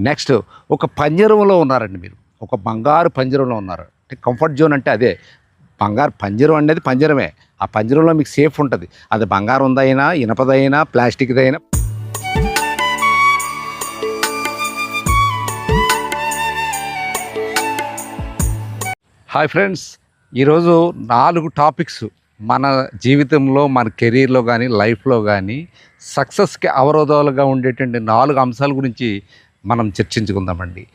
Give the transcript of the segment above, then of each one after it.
Next ఒక పంజరంలో ఉన్నారండి మీరు. ఒక బంగారు పంజరంలో ఉన్నారు. అంటే కంఫర్ట్ జోన్ అంటే అదే. బంగారు పంజరం అనేది పంజరమే. ఆ పంజరంలో మీకు సేఫ్ ఉంటుంది. అది బంగారం ఉందైనా ఇనపదైనా ప్లాస్టిక్దైనా. హాయ్ ఫ్రెండ్స్ ఈరోజు నాలుగు టాపిక్స్ మన జీవితంలో మన కెరీర్లో కానీ లైఫ్లో కానీ సక్సెస్కి అవరోధాలుగా ఉండేటువంటి నాలుగు అంశాల గురించి మనం చర్చించుకుందామండి.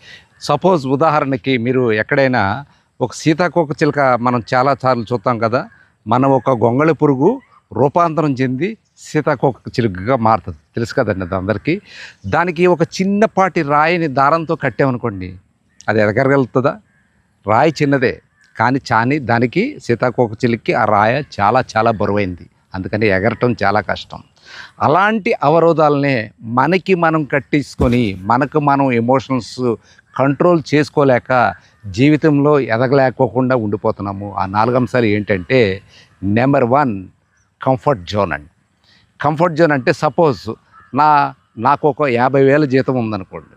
సపోజ్ ఉదాహరణకి మీరు ఎక్కడైనా ఒక సీతాకోక చిలుక మనం చాలా సార్లు చూస్తాం కదా మనం ఒక గొంగళి పురుగు రూపాంతరం చెంది సీతాకోక చిలుకగా మారుతుంది. తెలుసు కదండి అది అందరికీ? దానికి ఒక చిన్నపాటి రాయిని దారంతో కట్టామనుకోండి అది ఎదగగలుగుతుందా? రాయి చిన్నదే కానీ చాని దానికి సీతాకోక చిలుక్కి ఆ రాయ చాలా చాలా బరువైంది. అందుకని ఎగరటం చాలా కష్టం. అలాంటి అవరోధాలనే మనకి మనం కట్టించుకొని మనకు మనం ఎమోషన్స్ కంట్రోల్ చేసుకోలేక జీవితంలో ఎదగలేకోకుండా ఉండిపోతున్నాము. ఆ నాలుగు అంశాలు ఏంటంటే నెంబర్ వన్ కంఫర్ట్ జోన్ అండి. కంఫర్ట్ జోన్ అంటే సపోజ్ నా నాకు ఒక యాభై వేల జీతం ఉందనుకోండి.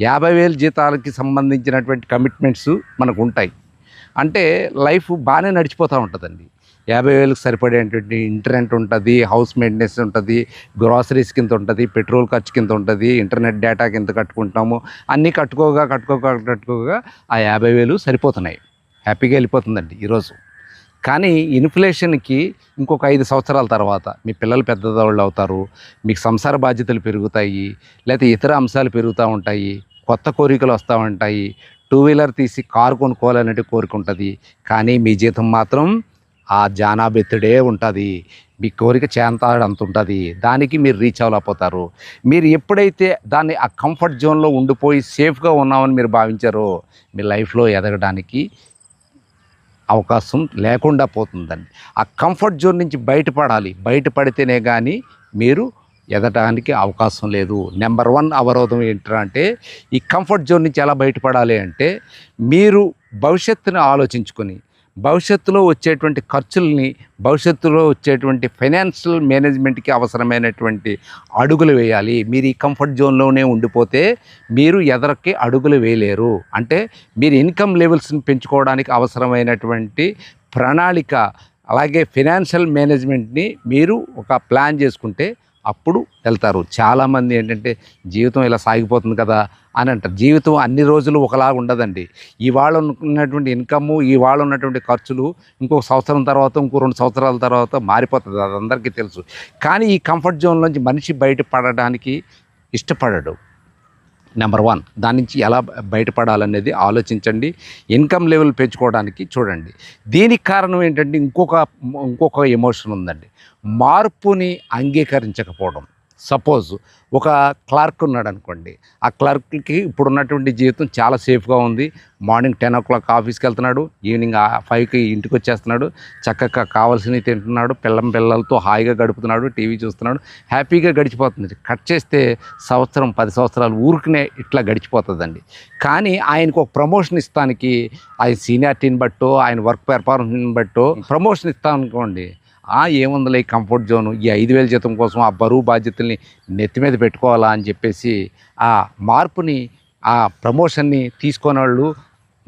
యాభై వేల జీతాలకి సంబంధించినటువంటి కమిట్మెంట్స్ మనకు ఉంటాయి అంటే లైఫ్ బాగానే నడిచిపోతూ ఉంటుందండి. యాభై వేలకు సరిపడేటువంటి ఇంటర్నెట్ ఉంటుంది హౌస్ మెయింటెనెన్స్ ఉంటుంది గ్రాసరీస్ కింద ఉంటుంది పెట్రోల్ ఖర్చు కింద ఉంటుంది ఇంటర్నెట్ డేటా కింద కట్టుకుంటాము. అన్నీ కట్టుకోగా కట్టుకోగా కట్టుకోగా ఆ యాభై వేలు సరిపోతున్నాయి. హ్యాపీగా వెళ్ళిపోతుందండి ఈరోజు. కానీ ఇన్ఫ్లేషన్కి ఇంకొక ఐదు సంవత్సరాల తర్వాత మీ పిల్లలు పెద్దవాళ్ళు అవుతారు మీకు సంసార బాధ్యతలు పెరుగుతాయి లేకపోతే ఇతర అంశాలు పెరుగుతూ ఉంటాయి కొత్త కోరికలు వస్తూ ఉంటాయి టూ వీలర్ తీసి కారు కొనుక్కోవాలనేటి కోరిక ఉంటుంది. కానీ మీ జీతం మాత్రం ఆ జానాబెత్తుడే ఉంటుంది. మీ కోరిక చేంతాడంత ఉంటుంది. దానికి మీరు రీచ్ అవ్వలేకపోతారు. మీరు ఎప్పుడైతే దాన్ని ఆ కంఫర్ట్ జోన్లో ఉండిపోయి సేఫ్గా ఉన్నామని మీరు భావించారో మీ లైఫ్లో ఎదగడానికి అవకాశం లేకుండా పోతుందండి. ఆ కంఫర్ట్ జోన్ నుంచి బయటపడాలి. బయటపడితేనే కానీ మీరు ఎదటానికి అవకాశం లేదు. నెంబర్ వన్ అవరోధం ఏంటంటే అంటే ఈ కంఫర్ట్ జోన్ నుంచి ఎలా బయటపడాలి అంటే మీరు భవిష్యత్తుని ఆలోచించుకొని భవిష్యత్తులో వచ్చేటువంటి ఖర్చుల్ని భవిష్యత్తులో వచ్చేటువంటి ఫైనాన్షియల్ మేనేజ్మెంట్కి అవసరమైనటువంటి అడుగులు వేయాలి. మీరు ఈ కంఫర్ట్ జోన్లోనే ఉండిపోతే మీరు ఎదరకి అడుగులు వేయలేరు. అంటే మీరు ఇన్కమ్ లెవెల్స్ని పెంచుకోవడానికి అవసరమైనటువంటి ప్రణాళిక అలాగే ఫినాన్షియల్ మేనేజ్మెంట్ని మీరు ఒక ప్లాన్ చేసుకుంటే అప్పుడు వెళ్తారు. చాలామంది ఏంటంటే జీవితం ఇలా సాగిపోతుంది కదా అని అంటారు. జీవితం అన్ని రోజులు ఒకలాగా ఉండదండి. ఇవాళ ఉన్నటువంటి ఇన్కమ్ ఇవాళ ఉన్నటువంటి ఖర్చులు ఇంకో సంవత్సరం తర్వాత ఇంకో రెండు సంవత్సరాల తర్వాత మారిపోతుంది అది అందరికీ తెలుసు. కానీ ఈ కంఫర్ట్ జోన్లోంచి మనిషి బయటపడడానికి ఇష్టపడడు. Number one. దాని నుంచి ఎలా బయటపడాలనేది ఆలోచించండి. ఇన్కమ్ లెవెల్ పెంచుకోవడానికి చూడండి. దీనికి కారణం ఏంటంటే ఇంకొక ఇంకొక ఎమోషన్ ఉందండి. మార్పుని అంగీకరించకపోవడం. సపోజ్ ఒక క్లర్క్ ఉన్నాడు అనుకోండి ఆ క్లర్క్కి ఇప్పుడు ఉన్నటువంటి జీవితం చాలా సేఫ్గా ఉంది. మార్నింగ్ టెన్ ఓ క్లాక్ ఆఫీస్కి వెళ్తున్నాడు ఈవినింగ్ ఫైవ్కి ఇంటికి వచ్చేస్తున్నాడు చక్కగా కావాల్సినవి తింటున్నాడు పిల్లం పిల్లలతో హాయిగా గడుపుతున్నాడు టీవీ చూస్తున్నాడు హ్యాపీగా గడిచిపోతుంది. కట్ చేస్తే సంవత్సరం పది సంవత్సరాలు ఊరికనే ఇట్లా గడిచిపోతుందండి. కానీ ఆయనకు ఒక ప్రమోషన్ ఇస్తానికి ఆయన సీనియారిటీని బట్టో ఆయన వర్క్ పెర్ఫార్మెన్స్ని బట్టో ప్రమోషన్ ఇస్తాను అనుకోండి ఏముందిలే ఈ కంఫర్ట్ జోను ఈ ఐదు వేల జీతం కోసం ఆ బరువు బాధ్యతల్ని నెత్తి మీద పెట్టుకోవాలా అని చెప్పేసి ఆ మార్పుని ఆ ప్రమోషన్ని తీసుకునే వాళ్ళు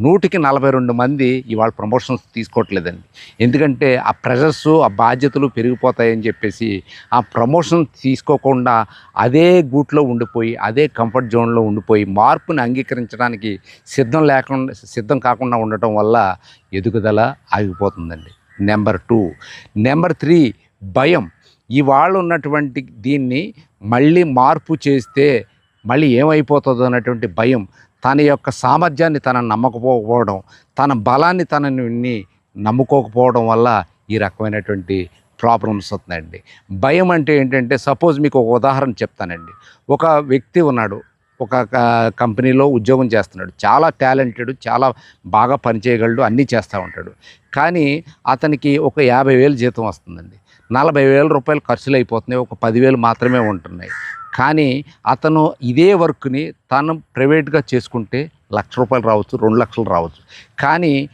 నూటికి నలభై రెండు మంది ఇవాళ ప్రమోషన్స్ తీసుకోవట్లేదండి. ఎందుకంటే ఆ ప్రెషర్స్ ఆ బాధ్యతలు పెరిగిపోతాయని చెప్పేసి ఆ ప్రమోషన్ తీసుకోకుండా అదే గూట్లో ఉండిపోయి అదే కంఫర్ట్ జోన్లో ఉండిపోయి మార్పుని అంగీకరించడానికి సిద్ధం లేకుండా సిద్ధం కాకుండా ఉండటం వల్ల ఎదుగుదల ఆగిపోతుందండి. Number two. నెంబర్ త్రీ భయం. ఇవాళ ఉన్నటువంటి దీన్ని మళ్ళీ మార్పు చేస్తే మళ్ళీ ఏమైపోతుందో అన్నటువంటి భయం. తన యొక్క సామర్థ్యాన్ని తన నమ్మకపోవడం తన బలాన్ని తనని నమ్ముకోకపోవడం వల్ల ఈ రకమైనటువంటి ప్రాబ్లమ్స్ వస్తున్నాయండి. భయం అంటే ఏంటంటే సపోజ్ మీకు ఒక ఉదాహరణ చెప్తానండి. ఒక వ్యక్తి ఉన్నాడు ఒక క- కంపెనీలో ఉద్యోగం చేస్తున్నాడు. చాలా టాలెంటెడ్ చాలా బాగా పనిచేయగలడు అన్నీ చేస్తూ ఉంటాడు. కానీ అతనికి ఒక యాభై వేలు జీతం వస్తుందండి. నలభై వేల రూపాయలు ఖర్చులు అయిపోతున్నాయి ఒక పదివేలు మాత్రమే ఉంటున్నాయి. కానీ అతను ఇదే వర్క్ని తను ప్రైవేట్గా చేసుకుంటే లక్ష రూపాయలు రావచ్చు రెండు లక్షలు రావచ్చు. కానీ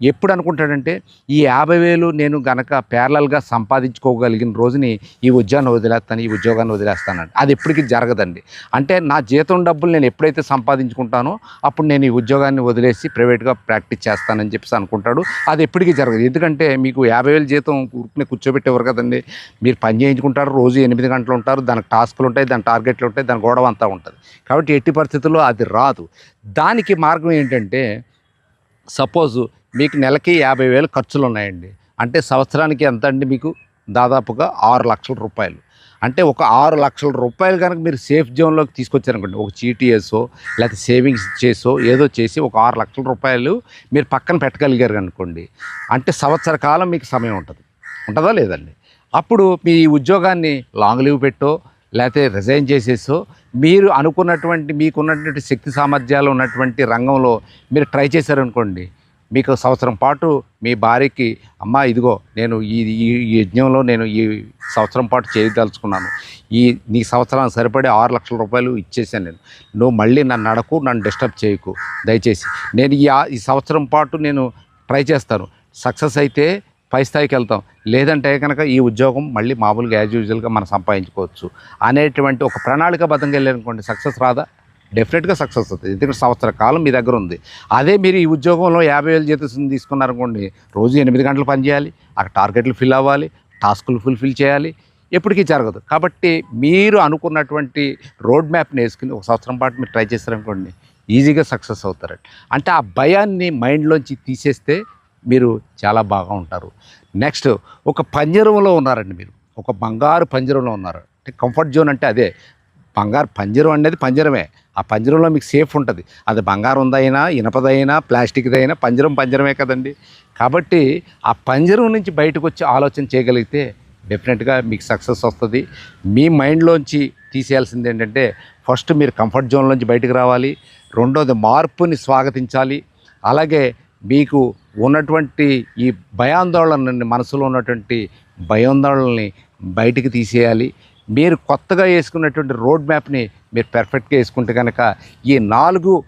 ఎప్పుడు అనుకుంటాడంటే ఈ యాభై వేలు నేను గనక ప్యారలల్గా సంపాదించుకోగలిగిన రోజుని ఈ ఉద్యోగాన్ని వదిలేస్తాను ఈ ఉద్యోగాన్ని వదిలేస్తానండి అది ఎప్పటికీ జరగదండి. అంటే నా జీతం డబ్బులు నేను ఎప్పుడైతే సంపాదించుకుంటానో అప్పుడు నేను ఈ ఉద్యోగాన్ని వదిలేసి ప్రైవేట్గా ప్రాక్టీస్ చేస్తానని చెప్పేసి అనుకుంటాడు. అది ఎప్పటికీ జరగదు. ఎందుకంటే మీకు యాభై వేలు జీతం ఊరికనే కూర్చోబెట్టేవారు కదండి. మీరు పని చేయించుకుంటారు రోజు ఎనిమిది గంటలు ఉంటారు దానికి టాస్కులు ఉంటాయి దాని టార్గెట్లు ఉంటాయి దాని గొడవ అంతా ఉంటుంది. కాబట్టి ఎట్టి పరిస్థితుల్లో అది రాదు. దానికి మార్గం ఏంటంటే సపోజు మీకు నెలకి యాభై వేలు ఖర్చులు ఉన్నాయండి అంటే సంవత్సరానికి ఎంత అండి మీకు? దాదాపుగా ఆరు లక్షల రూపాయలు. అంటే ఒక ఆరు లక్షల రూపాయలు కనుక మీరు సేఫ్ జోన్లోకి తీసుకొచ్చారనుకోండి ఒక చీటీఎస్ఓ లేకపోతే సేవింగ్స్ చేసో ఏదో చేసి ఒక ఆరు లక్షల రూపాయలు మీరు పక్కన పెట్టగలిగారు అనుకోండి అంటే సంవత్సర కాలం మీకు సమయం ఉంటుంది. ఉంటుందా లేదండి? అప్పుడు మీ ఉద్యోగాన్ని లాంగ్ లీవ్ పెట్టో లేకపోతే రిజైన్ చేసేసో మీరు అనుకున్నటువంటి మీకున్నటువంటి శక్తి సామర్థ్యాలు ఉన్నటువంటి రంగంలో మీరు ట్రై చేశారనుకోండి మీకు సంవత్సరం పాటు మీ భార్యకి అమ్మ ఇదిగో నేను ఈ ఈ యజ్ఞంలో నేను ఈ సంవత్సరం పాటు చేయదలుచుకున్నాను ఈ నీ సంవత్సరానికి సరిపడే ఆరు లక్షల రూపాయలు ఇచ్చేసాను నేను. నువ్వు మళ్ళీ నన్ను అడకు నన్ను డిస్టర్బ్ చేయకు. దయచేసి నేను ఈ ఈ సంవత్సరం పాటు నేను ట్రై చేస్తాను. సక్సెస్ అయితే పై స్థాయికి వెళ్తాం. లేదంటే కనుక ఈ ఉద్యోగం మళ్ళీ మామూలుగా యాజ్ యూజువల్గా మనం సంపాదించుకోవచ్చు. అనేటువంటి ఒక ప్రణాళికాబద్ధంగా వెళ్ళారనుకోండి సక్సెస్ రాదా? డెఫినెట్గా సక్సెస్ అవుతుంది. ఎందుకంటే సంవత్సర కాలం మీ దగ్గర ఉంది. అదే మీరు ఈ ఉద్యోగంలో యాభై వేలు జీతం తీసుకున్నారనుకోండి రోజు ఎనిమిది గంటలు పని చేయాలి అక్కడ టార్గెట్లు ఫిల్ అవ్వాలి టాస్కులు ఫుల్ఫిల్ చేయాలి ఎప్పటికీ జరగదు. కాబట్టి మీరు అనుకున్నటువంటి రోడ్ మ్యాప్ని వేసుకుని ఒక సంవత్సరం పాటు మీరు ట్రై చేస్తారనుకోండి ఈజీగా సక్సెస్ అవుతారండి అంటే ఆ భయాన్ని మైండ్లోంచి తీసేస్తే మీరు చాలా బాగా ఉంటారు. నెక్స్ట్ ఒక పంజరంలో ఉన్నారండి మీరు. ఒక బంగారు పంజరంలో ఉన్నారు. అంటే కంఫర్ట్ జోన్ అంటే అదే బంగారు పంజరం అనేది పంజరమే. ఆ పంజరంలో మీకు సేఫ్ ఉంటుంది. అది బంగారం ఉందైనా ఇనపదైనా ప్లాస్టిక్దైనా పంజరం పంజరమే కదండి. కాబట్టి ఆ పంజరం నుంచి బయటకు వచ్చి ఆలోచన చేయగలిగితే డెఫినెట్గా మీకు సక్సెస్ వస్తుంది. మీ మైండ్లోంచి తీసేయాల్సింది ఏంటంటే ఫస్ట్ మీరు కంఫర్ట్ జోన్లోంచి బయటకు రావాలి. రెండోది మార్పుని స్వాగతించాలి. అలాగే మీకు ఉన్నటువంటి ఈ భయాందోళనని మనసులో ఉన్నటువంటి భయాందోళనని బయటికి తీసేయాలి. మీరు కొత్తగా వేసుకున్నటువంటి రోడ్ మ్యాప్ని మీరు పెర్ఫెక్ట్గా వేసుకుంటే కనుక ఈ నాలుగు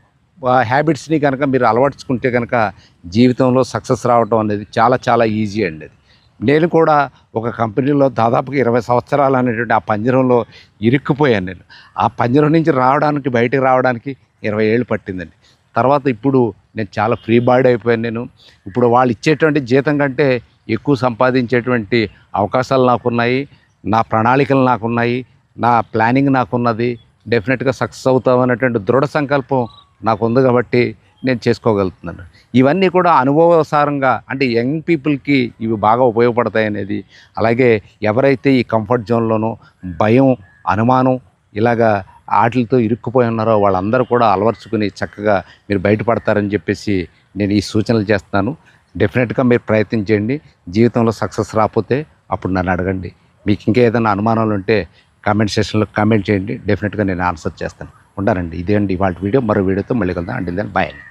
హ్యాబిట్స్ని కనుక మీరు అలవర్చుకుంటే కనుక జీవితంలో సక్సెస్ రావడం అనేది చాలా చాలా ఈజీ అండి అది. నేను కూడా ఒక కంపెనీలో దాదాపుగా ఇరవై సంవత్సరాలు అనేటువంటి ఆ పంజరంలో ఇరుక్కుపోయాను నేను. ఆ పంజరం నుంచి రావడానికి బయటకు రావడానికి ఇరవై ఏళ్ళు పట్టిందండి. తర్వాత ఇప్పుడు నేను చాలా ఫ్రీ బాడీ అయిపోయాను నేను. ఇప్పుడు వాళ్ళు ఇచ్చేటువంటి జీతం కంటే ఎక్కువ సంపాదించేటువంటి అవకాశాలు నాకున్నాయి. నా ప్రణాళికలు నాకున్నాయి. నా ప్లానింగ్ నాకున్నది. డెఫినెట్గా సక్సెస్ అవుతామనేటువంటి దృఢ సంకల్పం నాకు ఉంది కాబట్టి నేను చేసుకోగలుగుతున్నాను. ఇవన్నీ కూడా అనుభవసారంగా అంటే యంగ్ పీపుల్కి ఇవి బాగా ఉపయోగపడతాయి అనేది అలాగే ఎవరైతే ఈ కంఫర్ట్ జోన్లోనూ భయం అనుమానం ఇలాగా ఆటలతో ఇరుక్కుపోయి ఉన్నారో వాళ్ళందరూ కూడా అలవర్చుకుని చక్కగా మీరు బయటపడతారని చెప్పేసి నేను ఈ సూచనలు చేస్తున్నాను. డెఫినెట్గా మీరు ప్రయత్నం చేయండి. జీవితంలో సక్సెస్ రాకపోతే అప్పుడు నన్ను అడగండి. మీకు ఇంకా ఏదైనా అనుమానాలు ఉంటే కామెంట్ సెషన్లో కామెంట్ చేయండి. డెఫినెట్గా నేను ఆన్సర్ చేస్తాను. ఉంటానండి ఇదే అండి ఇవాళ వీడియో. మరో వీడియోతో మళ్ళీ కలుద్దాం. అండి బాయ్ అండి.